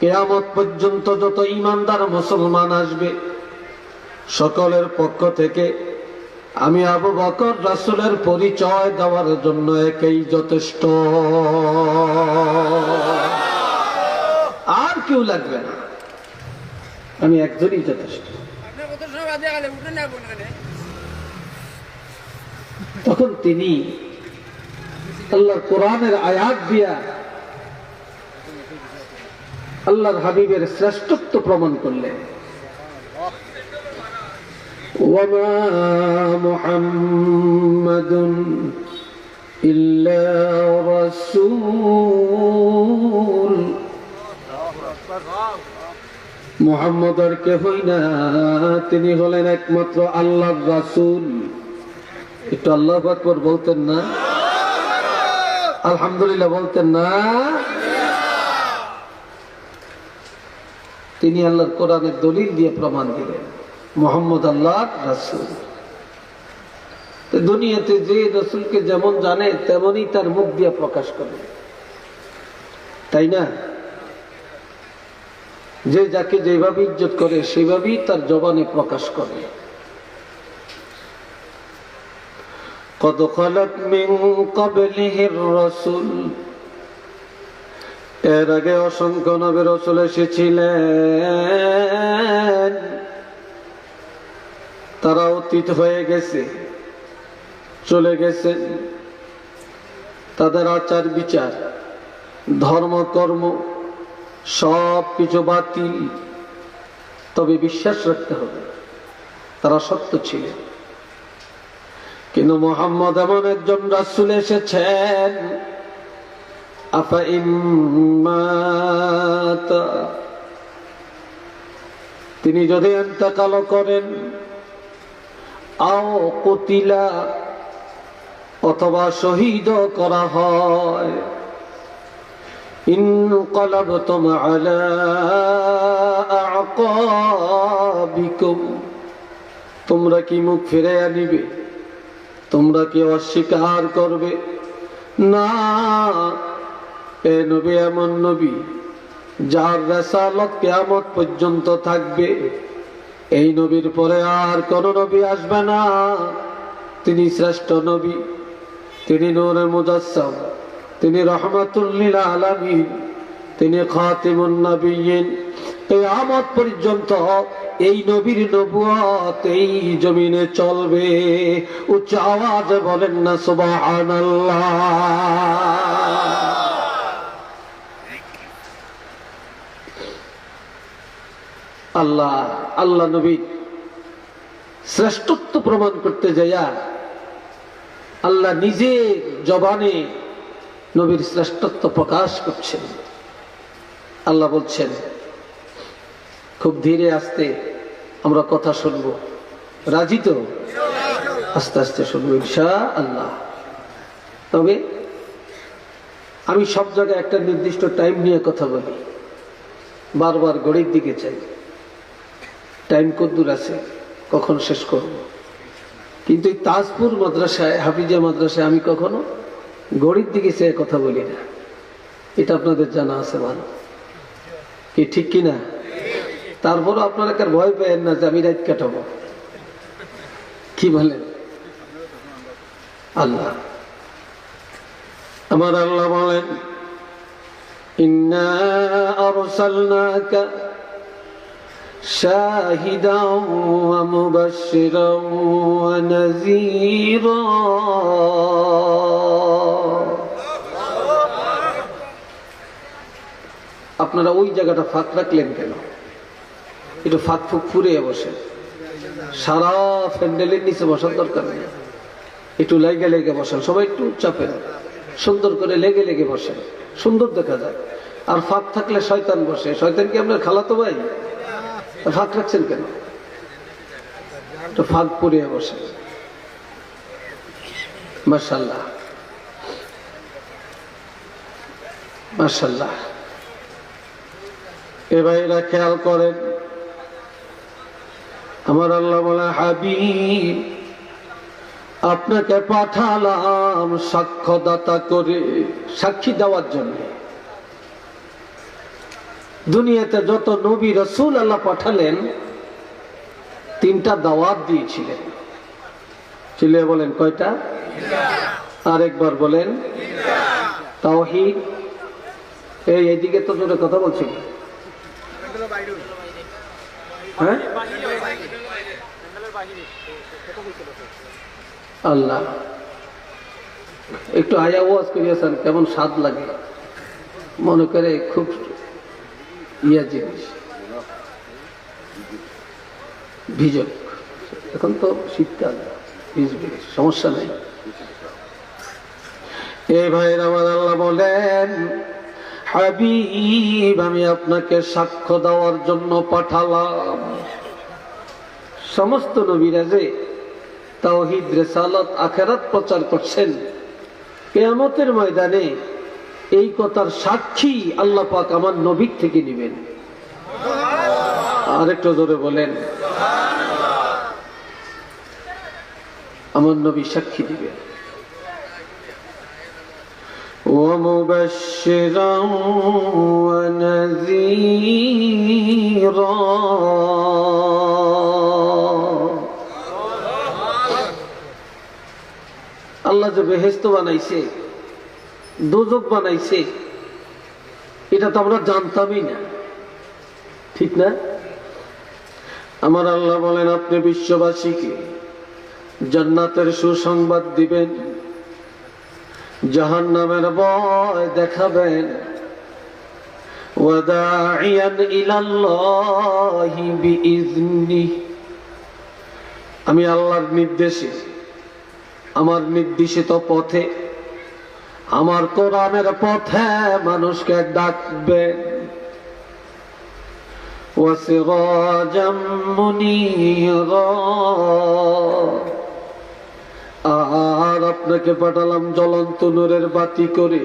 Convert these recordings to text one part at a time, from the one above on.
কেয়ামত পর্যন্ত যত ইমানদার মুসলমান আসবে, সকলের পক্ষ থেকে আমি আবু বকর রাসুলের পরিচয় দেওয়ার জন্য একেই যথেষ্ট। আর কেউ লাগবে না। আমি একজনই যথেষ্ট। তখন তিনি আল্লাহ কোরআনের আয়াত দিয়া আল্লাহর হাবিবের শ্রেষ্ঠত্ব প্রমাণ করলেন وما محمد إلا رسول মোহাম্মদ আর কেহই না তিনি হলেন একমাত্র আল্লাহর রাসূল একটু আল্লাহ আকবর বলতেন না আলহামদুলিল্লাহ বলতেন না তিনি আল্লাহর কোরআনের দলিল দিয়ে প্রমাণ দিলেন মোহাম্মদ আল্লাহ রাসুল তো দুনিয়াতে যে রসুলকে যেমন জানে তেমনই তার মুখ দিয়ে প্রকাশ করে তাই না যে যাকে যেভাবে ইজ্জত করে সেভাবেই তার জবানে প্রকাশ করে قد خلت من قبله الرسل এর আগে অসংখ্য নবী রসুল এসেছিলেন। তারা অতীত হয়ে গেছে, চলে গেছেন তাদের আচার বিচার, ধর্ম, কর্ম, সব কিছু বাতিল। তবে বিশ্বাস রাখতে হবে, তারা সত্য ছিলেন। কিন্তু মোহাম্মদ এমন একজন রাসুল এসেছেন আফা ইম্মাতা তিনি যদি এন্তকাল করেন আও কতিলা অথবা শহীদ করা হয় انقلبتم على أعقابكم তোমরা কি মুখ ফিরে আনিবে তোমরা কি অস্বীকার করবে না এ নবী এমন নবী যার রেসালত কেয়ামত পর্যন্ত থাকবে। এই নবীর পরে আর কোন নবী আসবে না। তিনি শ্রেষ্ঠ নবী, তিনি নূরে মুজাসসাম তিনি রহমাতুল্লিল আলামিন, তিনি খাতিমুন নবীন। কেয়ামত পর্যন্ত এই নবীর নবুয়ত এই জমিনে চলবে। উচ্চ আওয়াজে বলেন না, সুবহানাল্লাহ। আল্লাহ আল্লাহ নবী শ্রেষ্ঠত্ব প্রমাণ করতে যাইয়া আল্লাহ নিজে জবানে নবীর শ্রেষ্ঠত্ব প্রকাশ করছেন। আল্লাহ বলছেন, খুব ধীরে আস্তে আমরা কথা শুনব। রাজি তো? আস্তে আস্তে শুনব ইনশা আল্লাহ তবে আমি সব জায়গায় একটা নির্দিষ্ট টাইম নিয়ে কথা বলি। বারবার গড়ির দিকে চাই। টাইম কদ্দুর আছে, কখন শেষ করব? কিন্তু এই তাজপুর মাদ্রাসায় হাফিজা মাদ্রাসায় আমি কখনো গড়ির দিকে সে কথা বলি না। এটা আপনাদের জানা আছে ভালো। কি ঠিক কিনা তারপরও আপনারা কার ভয় পেয়েন না যে আমি রাত কাটাবো। কি বলেন? আল্লাহ। আমার আল্লাহ বলেন, ইন্না আরসালনাকা شاهدا ومبشرا ونذيرا আপনারা ওই জায়গাটা ফাঁক রাখলেন কেন একটু ফাঁক ফুক ফুরিয়ে বসে সারা প্যান্ডেলের নিচে বসার দরকার নেই একটু লেগে লেগে বসেন সবাই একটু চাপেন সুন্দর করে লেগে লেগে বসেন সুন্দর দেখা যায় আর ফাঁক থাকলে শয়তান বসে শয়তান কি আপনার খালাতো ভাই ফাঁক রাখছেন কেন? একটু ফাঁক পরিয়ে বসে। মার্শাল্লাহ মার্শাল্লাহ এ ভাইরা খেয়াল করেন, আমার আল্লাহ বলে, হাবিব, আপনাকে পাঠালাম সাক্ষ্যদাতা করে সাক্ষী দেওয়ার জন্য। দুনিয়াতে যত নবী রসুল আল্লাহ পাঠালেন, তিনটা দাওয়াত দিয়েছিলেন। চিল্লিয়ে বলেন, কয়টা? আরেকবার বলেন, তাওহিদ। এই, এইদিকে তো জোরে কথা বলছি। হ্যাঁ? আল্লাহ। একটু আয়া ওয়াজ করিয়াছেন, কেমন স্বাদ লাগে। মনে করে খুব ইয়া জিনিস ভিজক এখন তো শীতকাল ভিজবে সমস্যা নেই। এ ভাইয়ের আমার বলেন, হাবিব, আমি আপনাকে সাক্ষ্য দেওয়ার জন্য পাঠালাম। সমস্ত নবীরা যে তাওহিদ, রেসালত, আখেরাত প্রচার করছেন, কেয়ামতের ময়দানে এই কথার সাক্ষী আল্লাহ পাক আমার নবীর থেকে নেবেন আরেকটু জোরে বলেন আমার নবী সাক্ষী দিবেন ومبشرا ونذيرا আল্লাহ যে বেহেস্ত বানাইছে দোজক বানাইছে, এটা তো আমরা জানতামই না। ঠিক না? আমার আল্লাহ বলেন, আপনি বিশ্ববাসীকে জান্নাতের সুসংবাদ দিবেন জাহান নামের বয় দেখাবেন আমি আল্লাহর নির্দেশে, আমার নির্দেশিত পথে আমার কোরআনের পথে মানুষকে ডাকবেন وسراجا منيرا আর আপনাকে পাঠালাম জ্বলন্ত নূরের বাতি করে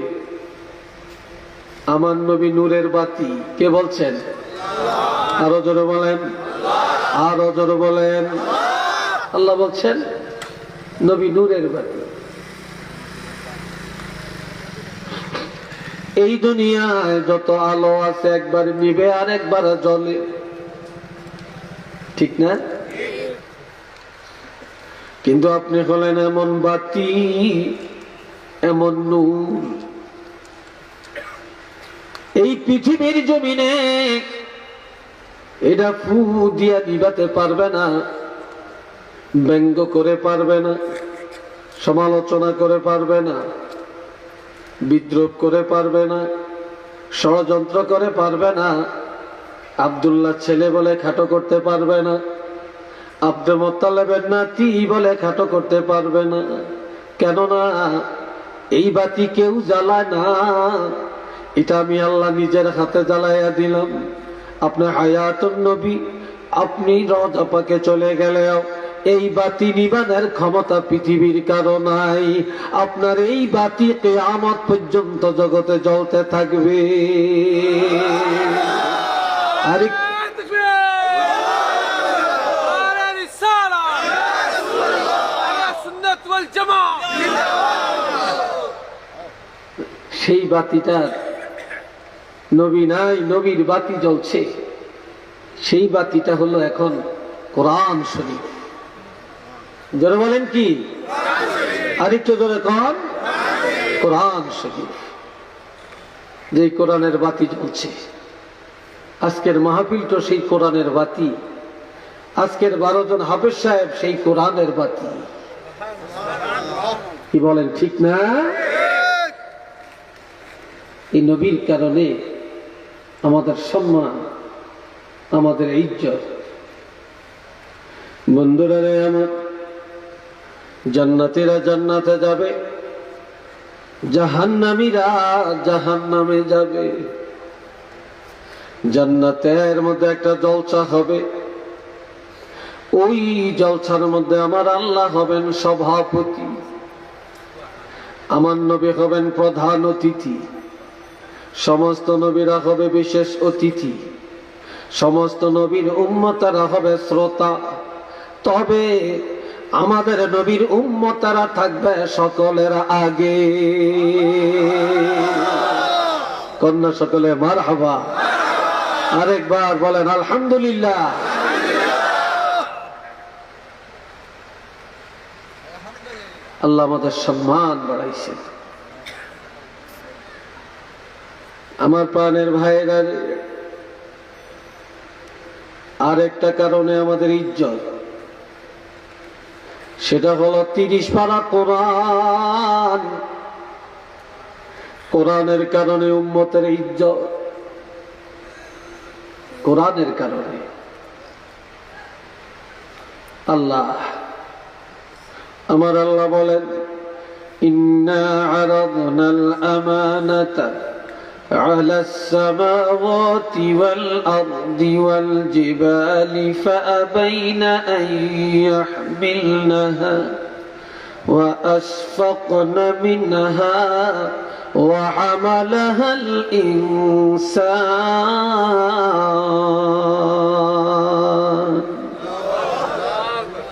আমার নবী নূরের বাতি কে বলছেন আরো জোরে বলেন আরো জোরে বলেন আল্লাহ বলছেন নবী নূরের বাতি এই দুনিয়ায় যত আলো আছে একবার নিবে আর একবার জ্বলে। ঠিক না? কিন্তু আপনি হলেন এমন বাতি, এমন নূর। এই পৃথিবীর জমিনে এটা ফু দিয়া নিবাতে পারবে না, ব্যঙ্গ করে পারবে না, সমালোচনা করে পারবে না। বিদ্রোহ করে পারবে না, ষড়যন্ত্র করে পারবে না আবদুল্লাহ ছেলে বলে খাটো করতে পারবে না আব্দুল মোত্তালেবের নাতি বলে খাটো করতে পারবে না। কেননা এই বাতি কেউ জ্বালায় না, এটা আমি আল্লাহ নিজের হাতে জ্বালাইয়া দিলাম। আপনার হায়াতুন নবী, আপনি রজাপাকে চলে গেলেও এই বাতি নিবানের ক্ষমতা পৃথিবীর কারও নাই। আপনার এই বাতি কেয়ামত পর্যন্ত জগতে জ্বলতে থাকবে। সেই বাতিটার নবী নাই, নবীর বাতি জ্বলছে। সেই বাতিটা হলো এখন কোরআন শরীফ। জোরে বলেন কি? আরেকটু জোরে কন। কোরআন শরীফ। যে কোরআনের বাতি জ্বলছে। আজকের মাহফিল তো সেই কোরআনের বাতি। আজকের বারো জন হাফেজ সাহেব সেই কোরআনের বাতি। কি বলেন, ঠিক না? এই নবীর কারণে আমাদের সম্মান, আমাদের ইজ্জত। বন্ধুরা আমার জান্নাতিরা জান্নাতে যাবে, জাহান্নামীরা জাহান্নামে যাবে। জান্নাতের মধ্যে একটা জলসা হবে, ওই জলসার মধ্যে আমার আল্লাহ হবেন সভাপতি। আমার নবী হবেন প্রধান অতিথি। সমস্ত নবীরা হবে বিশেষ অতিথি। সমস্ত নবীর উম্মতারা হবে শ্রোতা। তবে আমাদের নবীর উম্মতারা থাকবে সকলের আগে। কন্যা সকলে মার হাবা আরেকবার বলেন, আলহামদুলিল্লাহ। আল্লাহ আমাদের সম্মান বাড়াইছে আমার প্রাণের ভাইয়ের আর একটা কারণে আমাদের ইজ্জত। সেটা হলো তিরিশ পারা কোরআন। কোরআনের কারণে উম্মতের ইজ্জত। কোরআনের কারণে। আল্লাহ। আমার আল্লাহ বলেন, ইন্না আরাদনাল আমানাতা على السماوات والأرض والجبال فأبين أن يحملنها وأشفقن منها وحملها الإنسان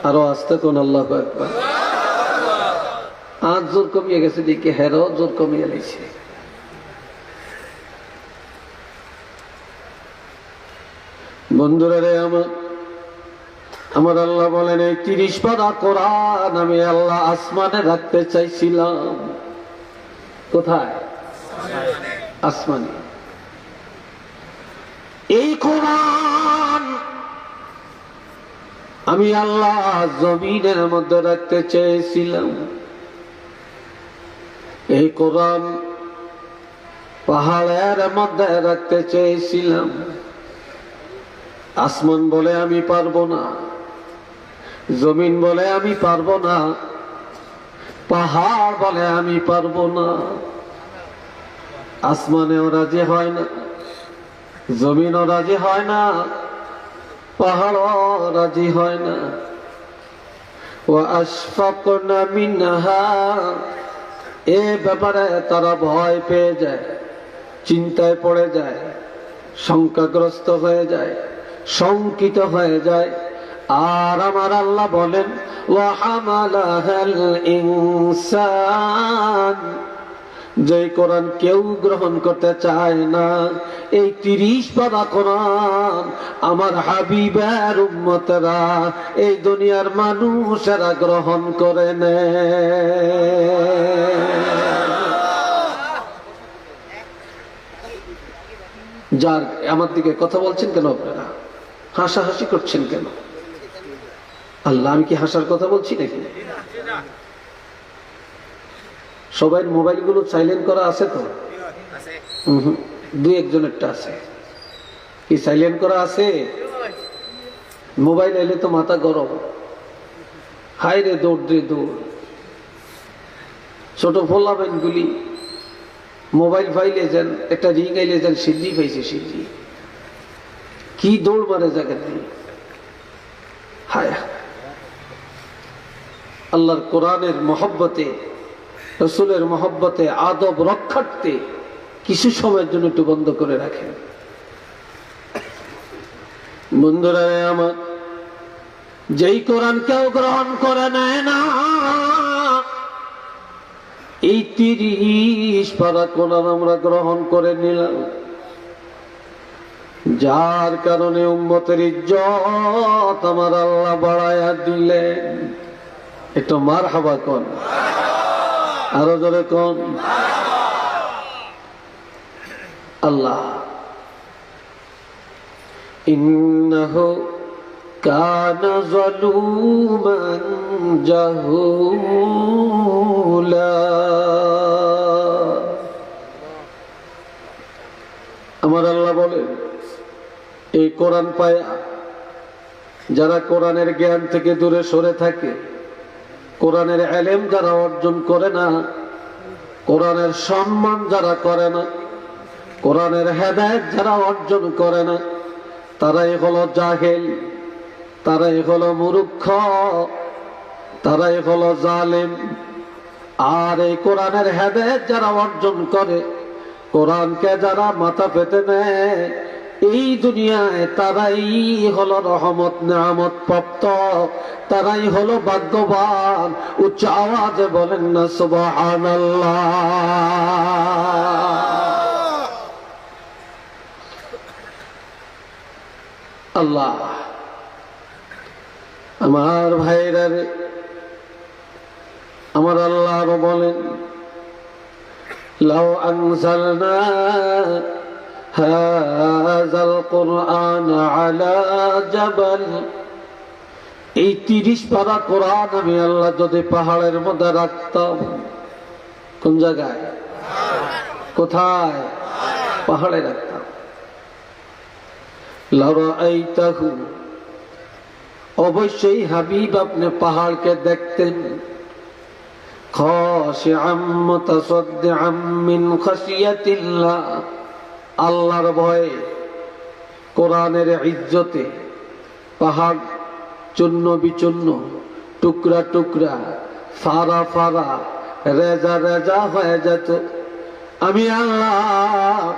আরো আসতে কোন আল্লাহ একবার আজ জোর কমিয়ে গেছে দিকে হেরো জোর কমিয়ে লাইছে বন্ধুরা রে আমার আমার আল্লাহ বলেন, এই তিরিশ পাতা কোরআন আমি আল্লাহ আসমানে রাখতে চাইছিলাম। কোথায়? আসমানে। এই কোরআন আমি আল্লাহ জমিনের মধ্যে রাখতে চেয়েছিলাম। এই কোরআন পাহাড়ের মধ্যে রাখতে চেয়েছিলাম। আসমান বলে আমি পারব না, জমিন বলে আমি পারব না, পাহাড় বলে আমি পারব না। আসমানেও রাজি হয় না, জমিনও রাজি হয় না, পাহাড়ও রাজি হয় না। ও আশফাকনা মিনহা, এ ব্যাপারে তারা ভয় পেয়ে যায়, চিন্তায় পড়ে যায়, শঙ্কাগ্রস্ত হয়ে যায়। শঙ্কিত হয়ে যায়। আর আমার আল্লাহ বলেন যে কোরআন কেউ গ্রহণ করতে চায় না, এই তিরিশ পারা কোরআন আমার হাবিবের উম্মতেরা, এই দুনিয়ার মানুষেরা গ্রহণ করে যার আমার দিকে কথা বলছেন কেন আপনারা? হাসাহাসি করছেন কেন? আল্লাহ, আমি কি হাসার কথা বলছি নাকি? সবাই মোবাইলগুলো সাইলেন্ট করা আছে তো? দুই একজনেরটা আছে। কি সাইলেন্ট করা আছে? মোবাইল এলে তো মাথা গরম। হাই রে দৌড় রে দৌড়। ছোট ফোলাবেন গুলি মোবাইল ফাইলে যান, একটা রিং আইলে যান সিদ্ধি পাইছে সিদ্ধি কি দৌড় মারে জায়গা হায় আল্লাহর কোরআনের মহব্বতে, রসুলের মহব্বতে, আদব রক্ষার্থে কিছু সময়ের জন্য একটু বন্ধ করে রাখেন। বন্ধুরা আমার, যেই কোরআন কেউ গ্রহণ করে নেয় না, এই তিরিশ পারা কোরআন আমরা গ্রহণ করে নিলাম। যার কারণে উম্মতের ইজ্জত আমার আল্লাহ বাড়াইয়া দিলেন। একটু মার হাবা কন। আরও জোরে কন। আল্লাহ। ইন্নাহু কানা যালুমান জাহুলা। আমার আল্লাহ বলেন এই কোরআন পায়া, যারা কোরআনের জ্ঞান থেকে দূরে সরে থাকে, কোরআনের এলেম যারা অর্জন করে না, কোরআনের সম্মান যারা করে না, কোরআনের হেদায়ত যারা অর্জন করে না, তারাই হলো জাহেল, তারাই হলো মুরুক্ষ তারাই হলো জালেম। আর এই কোরআনের হেদায়ত যারা অর্জন করে, কোরআনকে যারা মাথা পেতে নেয় এই দুনিয়ায় তারাই হলো রহমত, নেয়ামত প্রাপ্ত। তারাই হলো ভাগ্যবান। উচ্চ আওয়াজে বলেন না, সুবহানাল্লাহ। আল্লাহ, আমার ভাইরা রে, আমার আল্লাহ বলেন, লাউ আনজালনা هذا القرآن على جبل এই তিরিশ পারা কোরআন আমি আল্লাহ যদি পাহাড়ের মধ্যে রাখতাম কোন জায়গায় কোথায় পাহাড়ে রাখতাম লারাআইতাহু অবশ্যই হাবিব আপনি পাহাড়কে দেখতেন খাশিআম মুতাসাদ্দিআম মিন খাশিয়াতিল্লাহ আল্লাহর ভয়ে কোরআনের ইজ্জতে পাহাড় চূর্ণ বিচূর্ণ, টুকরা টুকরা, ফারা ফারা, রেজা রেজা হয়ে যেত। আমি আল্লাহ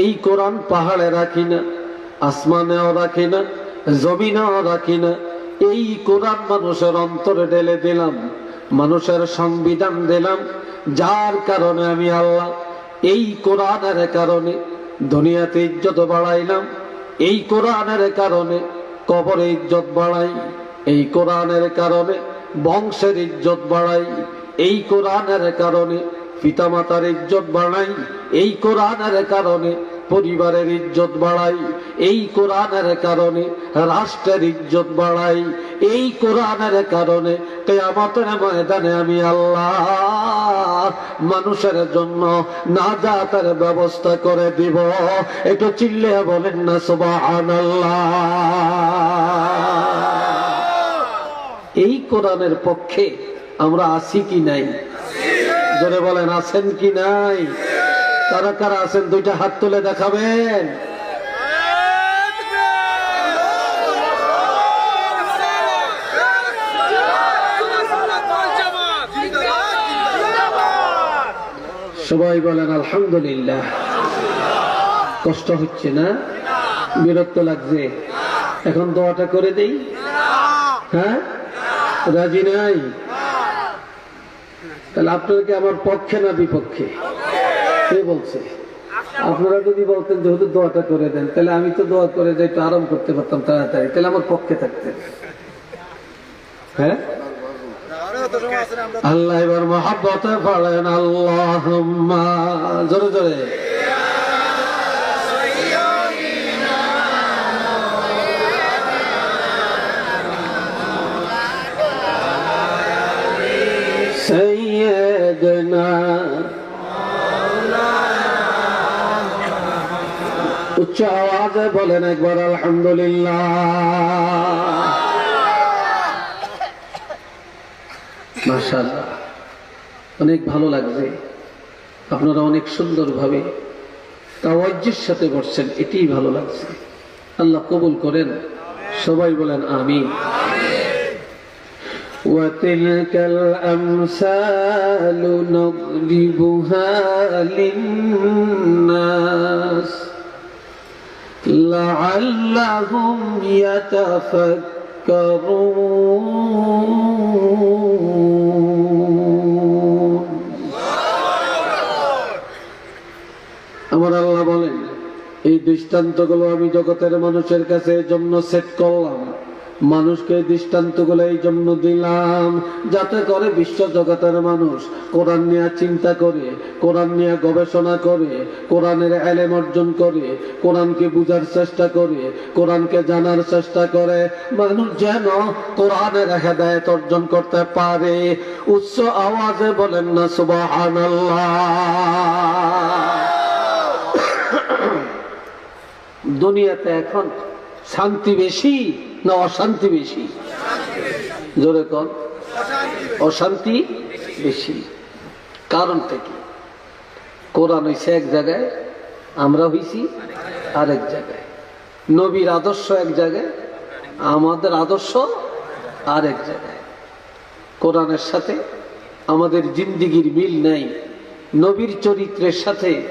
এই কোরআন পাহাড়ে রাখি না, আসমানেও রাখি না, জমিনেও রাখি না। এই কোরআন মানুষের অন্তরে ঢেলে দিলাম, মানুষের সংবিধান দিলাম। যার কারণে আমি আল্লাহ এই কোরআনের কারণে দুনিয়াতে ইজ্জত বাড়াইলাম। এই কোরআনের কারণে কবরে ইজ্জত বাড়াই, এই কোরআনের কারণে বংশের ইজ্জত বাড়াই, এই কোরআনের কারণে পিতামাতার ইজ্জত বাড়াই, এই কোরআনের কারণে পরিবারের ইজ্জত বাড়াই, এই কোরআনের কারণে রাষ্ট্রের ইজ্জত বাড়াই, এই কোরআনের কারণে কেয়ামতের ময়দানে আমি আল্লাহ মানুষের জন্য নাজাতের ব্যবস্থা করে দিব। একটু চিল্লে বলেন না, সুবহানাল্লাহ। এই কোরআনের পক্ষে আমরা আছি কি নাই? জোরে বলেন, আছেন কি নাই? কারা কারা আছেন? দুইটা হাত তুলে দেখাবেন। সবাই বলেন, আলহামদুলিল্লাহ। কষ্ট হচ্ছে না? বিরক্ত লাগছে? এখন দোয়াটা করে দেই? হ্যাঁ? রাজি নাই? তাহলে আপনারা কি আমার পক্ষে না বিপক্ষে? কে বলছে? আপনারা যদি বলতেন যেহেতু দোয়াটা করে দেন। তাহলে আমি তো দোয়া করে যে একটু আরাম করতে পারতাম তাড়াতাড়ি। তাহলে আমার পক্ষে থাকতেন। হ্যাঁ? আল্লাহ এবার মহাব্বতে পড়েন আল্লাহ জোরে জোরে। উচ্চ আওয়াজে বলেন একবার আলহামদুলিল্লাহ। মাশাআল্লাহ অনেক ভালো লাগছে আপনারা অনেক সুন্দরভাবে তাওয়াজ্জের সাথে বসছেন এটাই ভালো লাগছে আল্লাহ কবুল করেন সবাই বলেন আমিন وتلك الأمثال نضربها للناس لعلهم يتفكرون দৃষ্টান্তগুলো আমি জগতের মানুষের কাছে জন্য সেট করলাম। মানুষকে দৃষ্টান্তগুলো এই জন্য দিলাম যাতে করে বিশ্ব জগতের মানুষ কোরআন নিয়ে চিন্তা করে, কোরআন নিয়ে গবেষণা করে, কোরআনের এলেম অর্জন করে, কোরআনকে বুঝার চেষ্টা করে, কোরআনকে জানার চেষ্টা করে। মানুষ যেন কোরআনের হেদায়ত অর্জন করতে পারে। উচ্চ আওয়াজে বলেন না, সুবহানাল্লাহ। দুনিয়াতে এখন শান্তি বেশি না অশান্তি বেশি? জোরে কর অশান্তি বেশি। কারণটা কি? কোরআন হইছে এক জায়গায়, আমরা হইছি আরেক জায়গায়। নবীর আদর্শ এক জায়গায়, আমাদের আদর্শ আরেক জায়গায়। কোরআনের সাথে আমাদের জিন্দিগির মিল নাই। নবীর চরিত্রের সাথে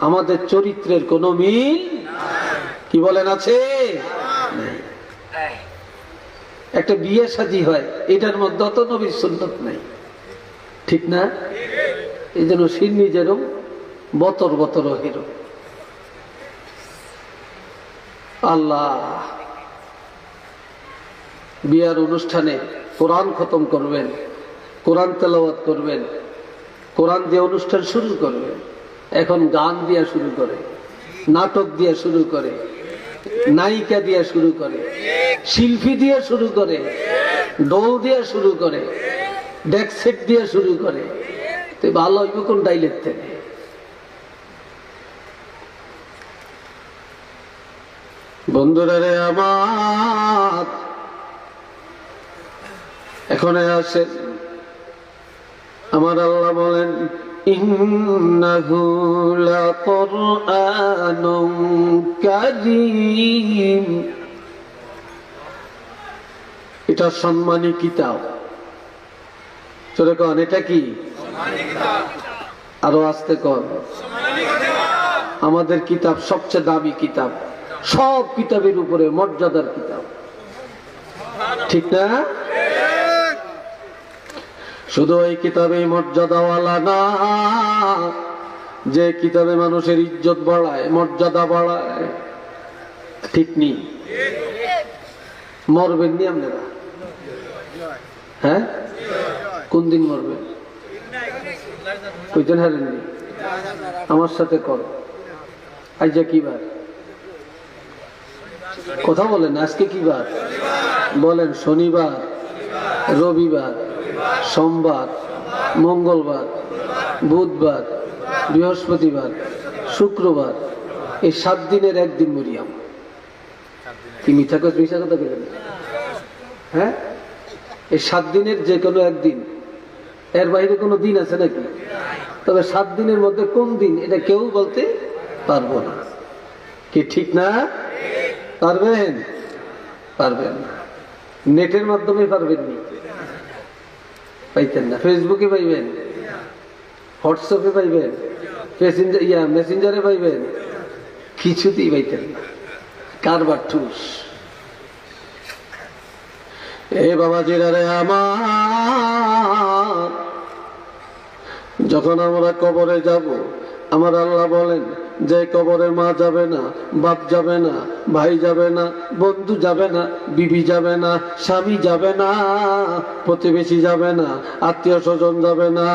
আমাদের চরিত্রের কোনো মিল কি বলেন আছে? একটা বিয়ে সাজি হয়, এটার মধ্যে তো নবীর সুন্নত নাই। ঠিক না? এই জন্য সিন্নি যেরম বতর বতর হিরো আল্লাহ। বিয়ার অনুষ্ঠানে কোরআন খতম করবেন, কোরআন তেলাওয়াত করবেন, কোরআন দিয়ে অনুষ্ঠান শুরু করবেন। এখন গান দিয়া শুরু করে, নাটক দিয়া শুরু করে নায়িকা দিয়া শুরু করে, শিল্পী দিয়ে শুরু করে ডোল দিয়ে শুরু করে ডেকসেট দিয়ে শুরু করে। তো ভালো হইব কোন ডাইলের থেকে বন্ধুরা রে আমার, এখন আসেন। আমার আল্লাহ বলেন ইন্নাহু লাকুরআনুন কারীম এটা সম্মানী কিতাব। চলে কন এটা কি? আরও আসতে কন আমাদের কিতাব সবচেয়ে দামি কিতাব। সব কিতাবের উপরে মর্যাদার কিতাব। ঠিক না? শুধু এই কিতাবে মর্যাদাওয়ালা না, যে কিতাবে মানুষের ইজ্জত বাড়ায়, মর্যাদা বাড়ায়, ঠিক নেই মরবেন নি আপনারা? হ্যাঁ? কোন দিন মরবেন? কইতেন হারেননি আমার সাথে কর। আজকে কি বার? কথা বলেন, আজকে কি বার? বলেন, শনিবার, রবিবার। সোমবার, মঙ্গলবার, বুধবার, বৃহস্পতিবার, শুক্রবার, এই সাত দিনের একদিন মরিয়াম। কি মিথ্যা কথা মিথ্যা কথা হ্যাঁ? এই সাত দিনের যে কোনো একদিন। এর বাইরে কোনো দিন আছে নাকি? তবে সাত দিনের মধ্যে কোন দিন, এটা কেউ বলতে পারব না। কি ঠিক না? পারবেন? পারবেন নেটের মাধ্যমে পারবেন নি। পাইতেন না। ফেসবুকে পাইবেন হোয়াটসঅ্যাপে পাইবেন মেসেঞ্জার ইয়া মেসেঞ্জারে পাইবেন, কিছুতেই পাইতেন না। কারবার ঠুস। এ বাবা জিরারে আমার, যখন আমরা কবরে যাব আমার আল্লাহ বলেন যে কবরে মা যাবে না বাপ যাবে না ভাই যাবে না বন্ধু যাবে না বিবি যাবে না স্বামী যাবে না প্রতিবেশী যাবে না আত্মীয় স্বজন যাবে না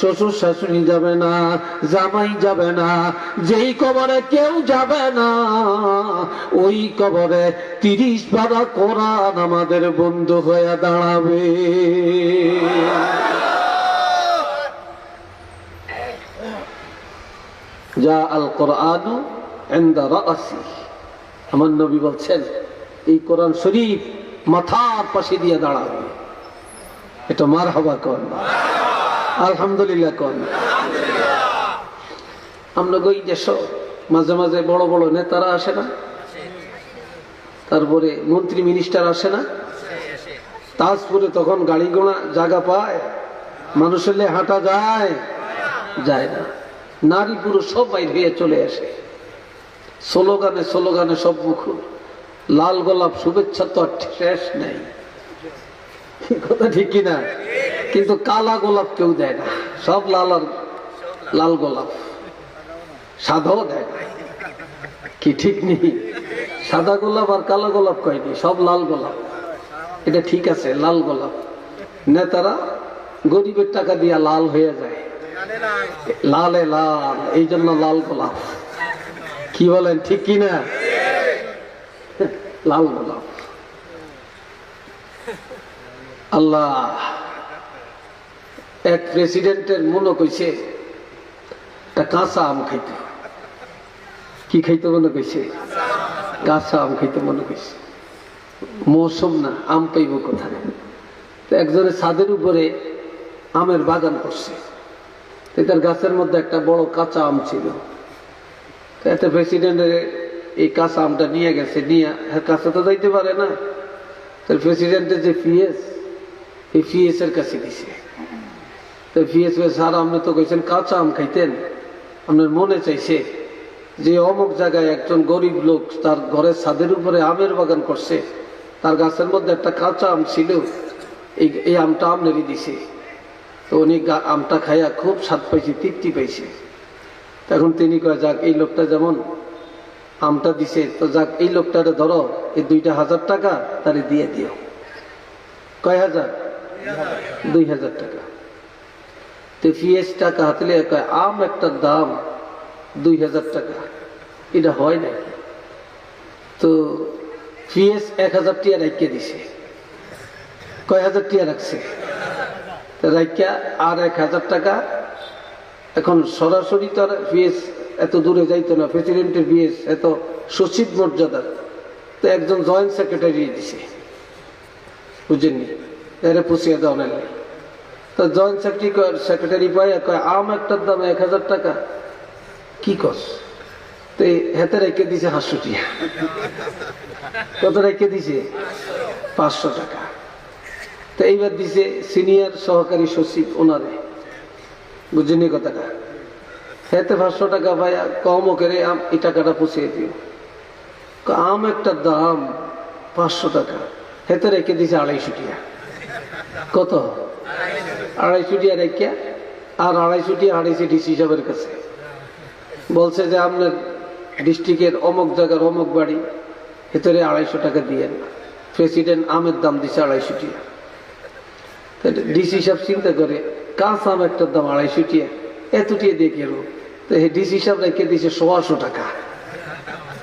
শ্বশুর শাশুড়ি যাবে না জামাই যাবে না যেই কবরে কেউ যাবে না ওই কবরে তিরিশ পারা কোরআন আমাদের বন্ধু হয়ে দাঁড়াবে যা আল বলছেন, এই কোরআন শরীফ পাশে দিয়ে দাঁড়াবে এটা মার আলহামদুলিল্লাহ আমরা দেশ, মাঝে মাঝে বড় বড় নেতারা আসে না। তারপরে মন্ত্রী মিনিস্টার আসে না। তাজপুরে তখন গাড়ি গোড়া জায়গা পায়, মানুষের হাঁটা যায় যায় না। নারী পুরুষ সব বাইর হয়ে চলে আসে। স্লোগানে স্লোগানে সব মুখর লাল গোলাপ শুভেচ্ছা তো আর শেষ নেই। কথা ঠিক কিনা কিন্তু কালা গোলাপ কেউ দেয় না। সব লাল আর লাল গোলাপ। সাদাও দেয় না। কি ঠিক নেই? সাদা গোলাপ আর কালো গোলাপ কয়নি সব লাল গোলাপ। এটা ঠিক আছে, লাল গোলাপ। নেতারা গরিবের টাকা দিয়া লাল হয়ে যায়। লালে লাল এই জন্য লাল গোলাপ কি বলেন, ঠিক কি না? লাল গোলাপ আল্লাহ, এক প্রেসিডেন্টের মনে কইছে, একটা কাঁচা আম খাইতে। কি খাইতে মনে কইছে? কাঁচা আম খাইতে মনে কইছে। মৌসুম না, আম পাইব কোথায়? তো একজনের ছাদের উপরে আমের বাগান করছে। তো তার গাছের মধ্যে একটা বড় কাঁচা আম ছিল। তো এতে প্রেসিডেন্টের এই কাঁচা আমটা নিয়ে গেছে, নিয়ে কাঁচা তো যাইতে পারে না। তার প্রেসিডেন্টের যে পিএস এই পিএস এর কাছে দিছে। তো পিএস স্যার, আপনি তো কইছেন কাঁচা আম খাইতেন। আপনার মনে চাইছে যে অমুক জায়গায় একজন গরিব লোক তার ঘরের ছাদের উপরে আমের বাগান করছে, তার গাছের মধ্যে একটা কাঁচা আম ছিল, এই এই আমটা আমনেরই দিছে। তো উনি আমটা খাইয়া খুব স্বাদ পাইছে, তৃপ্তি পাইছে। তখন তিনি কয়, যাক, এই লোকটা যেমন আমটা দিছে, তো যাক, এই লোকটারে ধরো, এই দুইটা হাজার টাকা তারে দিয়ে দিও। কয় হাজার? দুই হাজার টাকা। তো ফিএস টাকা হাতলে কয়, আম একটা দাম দুই হাজার টাকা, এটা হয় নাকি তো ফিএস এক হাজার টিয়া রাখিয়ে দিছে। কয় হাজার টিয়া রাখছে? রাখিয়া আর এক হাজার টাকা। এখন সরাসরি তার বিএস এত দূরে যাইতো না, প্রেসিডেন্টের বিএস এত সচিব মর্যাদার। তো একজন জয়েন্ট সেক্রেটারি দিছে। বুঝেননি? এরে পুষিয়ে দেওয়া নেই তো জয়েন্ট সেক্রেটারি সেক্রেটারি পাই কয়, আম একটার দাম এক হাজার টাকা। কি কস? তো হেতে রেখে দিছে হাসশো টিয়া কত রেখে দিছে? পাঁচশো টাকা। তো এইবার দিছে সিনিয়র সহকারী সচিব ওনারে। বুঝিনি কথাটা? হেতে পাঁচশো টাকা ভাই কম করে আম এই টাকাটা পুষিয়ে দিও। আম একটা দাম পাঁচশো টাকা। হেতে রেখে দিছে আড়াইশো টিয়া। কত? আড়াইশো টিয়া রেখে আর আড়াইশো টিয়া আড়াইশো ডিসি সাহেবের কাছে। বলছে যে আপনার ডিস্ট্রিক্টের অমুক জায়গার অমুক বাড়ি ভেতরে আড়াইশো টাকা দিয়েন। প্রেসিডেন্ট আমের দাম দিছে আড়াইশো টিয়া। ডিসি সাহেব চিন্তা করে কাঁচা আম একটার দাম আড়াইশো টিয়া? এত টিয়া দিয়ে কেন তো এই ডিসি সাহেব রেখে দিয়েছে সোয়াশো টাকা।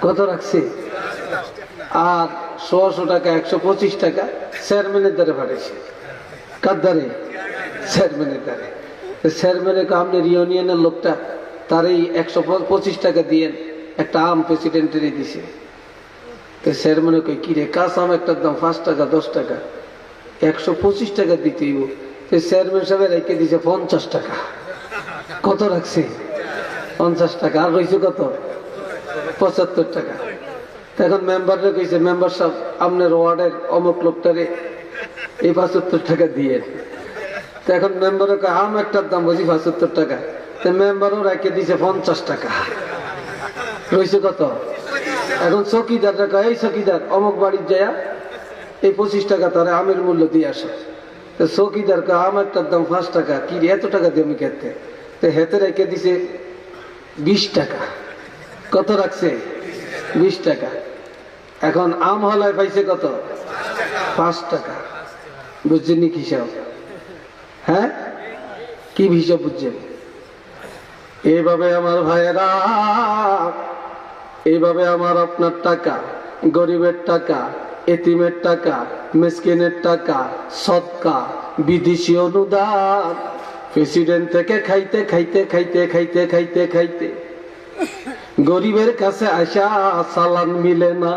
কত রাখছে? আর সোয়াশো টাকা, একশো পঁচিশ টাকা চেয়ারম্যানের দ্বারে পাঠাইছে। কার দ্বারে? চেয়ারম্যানের দ্বারে। চেয়ারম্যানের আপনার ইউনিয়নের লোকটা তার এই একশো পঁচিশ টাকা দিয়ে একটা আম প্রেসিডেন্টের দিছে। তো চেয়ারম্যানে কই কিরে কাঁচা আম একটার দাম পাঁচ টাকা, দশ টাকা? একশো পঁচিশ টাকা দিতে চেয়ারম্যান সাহেব রেখে দিছে পঞ্চাশ টাকা। কত রাখছে? পঞ্চাশ টাকা। আর রয়েছে কত? পঁচাত্তর টাকা। এখন মেম্বাররা কইছে মেম্বার সাহেব, আপনার ওয়ার্ডের অমুক লোকটারে এই পঁচাত্তর টাকা দিয়ে এখন মেম্বারও আম একটার দাম বুঝি পঁচাত্তর টাকা। তো মেম্বারও রেখে দিছে পঞ্চাশ টাকা। রয়েছে কত? এখন চকিদাররা এই চকিদার, অমুক বাড়ির যায় এই পঁচিশ টাকা তার আমের মূল্য দিয়ে আসে। তো চকিদার কয় আম একটার দাম পাঁচ টাকা, কি এত টাকা দিয়ে আমি খেতে তো হেতে রেখে দিছে বিশ টাকা। কত রাখছে? বিশ টাকা। এখন আম হলায় পাইছে কত? পাঁচ টাকা। বুঝছেন নি হিসাব? হ্যাঁ? কি হিসাব বুঝছেন? এইভাবে আমার ভাইয়েরা এইভাবে আমার আপনার টাকা, গরিবের টাকা এতিমের টাকা, মেসকিনের টাকা, সৎকা, বিদেশি অনুদান। প্রেসিডেন্ট থেকে খাইতে খাইতে খাইতে খাইতে খাইতে খাইতে। গরিবের কাছে আসা সালান মিলে না।